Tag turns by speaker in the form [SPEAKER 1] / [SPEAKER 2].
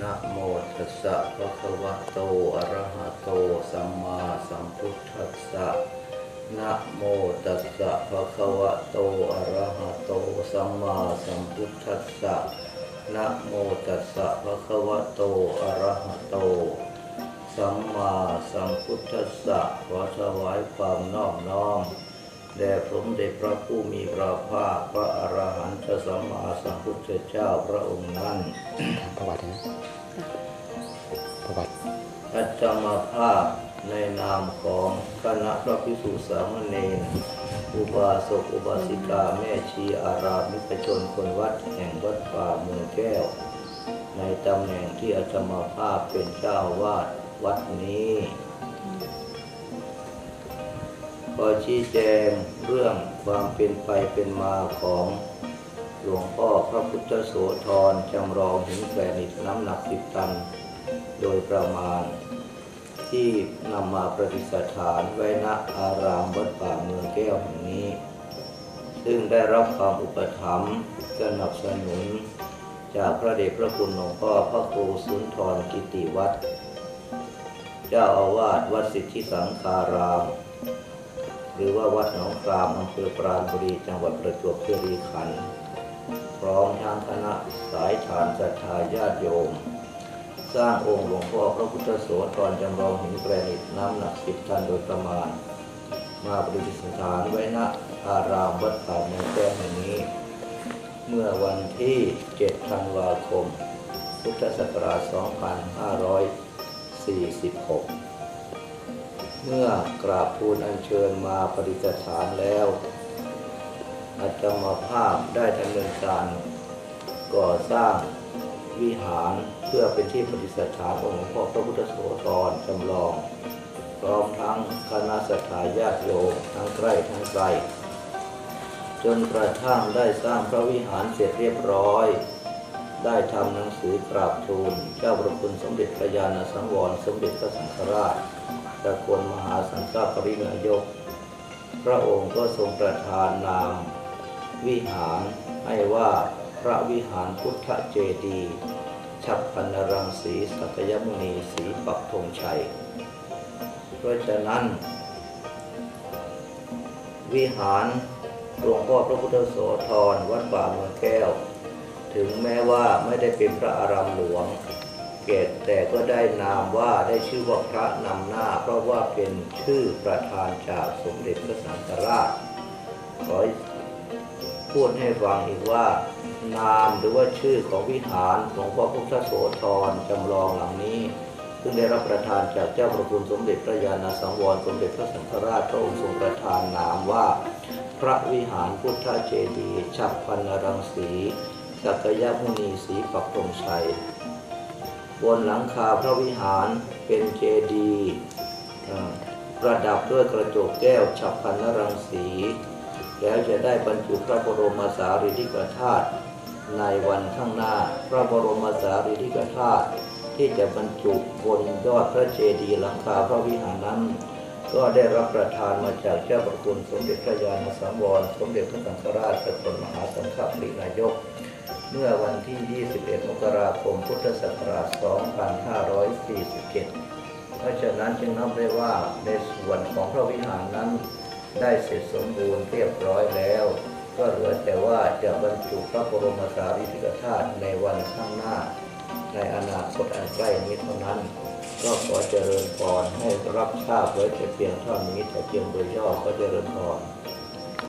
[SPEAKER 1] นะโมตอะระหะโต สัมมาสัมพุทธัสสะนะโมตัสสะภะคะวะโต อะระหะโต สัมมาสัมพุทธัสสะนะโมตัสสะภะคะวะโต อะระหะโต สัมมาสัมพุทธัสสะขอถวายความนอบน้อม แด่พระเดชพระผู้มีพระภาคพระอรหันตสัมมาสัมพุทธเจ้าพระองค์นั้น
[SPEAKER 2] ประวัตินะประวัติ
[SPEAKER 1] อาจามาภาพในนามของคณะพระภิกษุสามเณรอุบาสกอุบาสิกาแม่ชีอารามมิกชนคนวัดแห่งวัดป่าเมืองแก้ว ในตำแหน่งที่อาจามาภาพเป็นเจ้าวาดวัดนี้ ขอชี้แจงเรื่องความเป็นไปเป็นมาของหลวงพ่อพระพุทธโสธรจำลองหินแกรนิตน้ำหนักสิบตัน โดยประมาณ ที่นำมาประดิษฐานไว้ณอารามวัดป่าเมืองแก้วแห่งนี้ ซึ่งได้รับความอุปถัมภ์สนับสนุน จากพระเดชพระคุณหลวงพ่อพระครูสุนทรกิติวัฒน์เจ้าอาวาสวัดสิทธิสังคาราม หรือว่าวัดหนองครามอำเภอปราณบุรีจังหวัดประจวบคีรีขันธ์พร้อมทางคณะสายฐานศรัทธาญาติโยม สร้างองค์หลวงพ่อพระพุทธโสธรจำลองหินแกรนิตน้ำหนักสิบตันโดยประมาณ มาประดิษฐานไว้ณอารามวัดป่าเมืองแก้วแห่งนี้ เมื่อวันที่ 7 ธันวาคม พุทธศักราช 2546 เมื่อกราบทูลอัญเชิญมาประดิษฐานแล้วอาจมาภาพได้ดำเนินการก่อสร้างวิหารเพื่อเป็นที่ประดิษฐานองค์หลวงพ่อพระพุทธโสธรจำลอง พร้อมทั้งคณะสัตยาญาติโยมทั้งใกล้ทั้งไกลจนกระทั่งได้สร้างพระวิหารเสร็จเรียบร้อย ได้ทำหนังสือกราบทูลเจ้าประคุณสมเด็จพระญาณสังวรสมเด็จพระสังฆราช ตะกวนมหาสังฆปรินายก พระองค์ก็ทรงประทานนาม วิหารให้ว่าพระวิหารพุทธเจดีย์ฉับพันนรังสีสักยมุนีสีปักธงชัย เพราะฉะนั้น วิหารหลวงพ่อพระพุทธโสธรวัดป่าเมืองแก้ว ถึงแม้ว่าไม่ได้เป็นพระอารามหลวง เกตแต่ก็ได้นามว่าได้ชื่อว่าพระนำหน้า เพราะว่าเป็นชื่อประธานจากสมเด็จพระสังฆราชขอพูดให้ฟังอีกว่า นามหรือว่าชื่อของวิหารหลวงพ่อพุทธโสธรจำลองหลังนี้ซึ่งได้รับประทานจากเจ้าประคุณสมเด็จพระญาณสังวรสมเด็จพระสังฆราชพระองค์ทรงประทานนามว่า พระวิหารพุทธเจดีย์ฉับพันนรังสีสักยมุนีสีปักธงชัย บนหลังคาพระวิหารเป็นเจดีย์ประดับด้วยกระจกแก้วฉับพันนรังสี แล้วจะได้บรรจุพระบรมสารีริกธาตุในวันข้างหน้าพระบรมสารีริกธาตุที่จะบรรจุบนยอดพระเจดีย์หลังคาพระวิหารนั้น ก็ได้รับประทานมาจากเจ้าประคุณสมเด็จพระญาณสังวร สมเด็จพระสังฆราชสกลมหาสังฆปรินายก เมื่อวันที่ 21 มกราคม พุทธศักราช 2547 เพราะฉะนั้นจึงนับได้ว่าในส่วนของพระวิหารนั้น ได้เสร็จสมบูรณ์เรียบร้อยแล้ว ก็เหลือแต่ว่าจะบรรจุพระบรมสารีริกธาตุในวันข้างหน้า ในอนาคตอันใกล้นี้เท่านั้น ก็ขอเจริญพรให้รับทราบไว้แต่เพียงเท่านี้แต่เพียงโดยย่อก็เจริญพร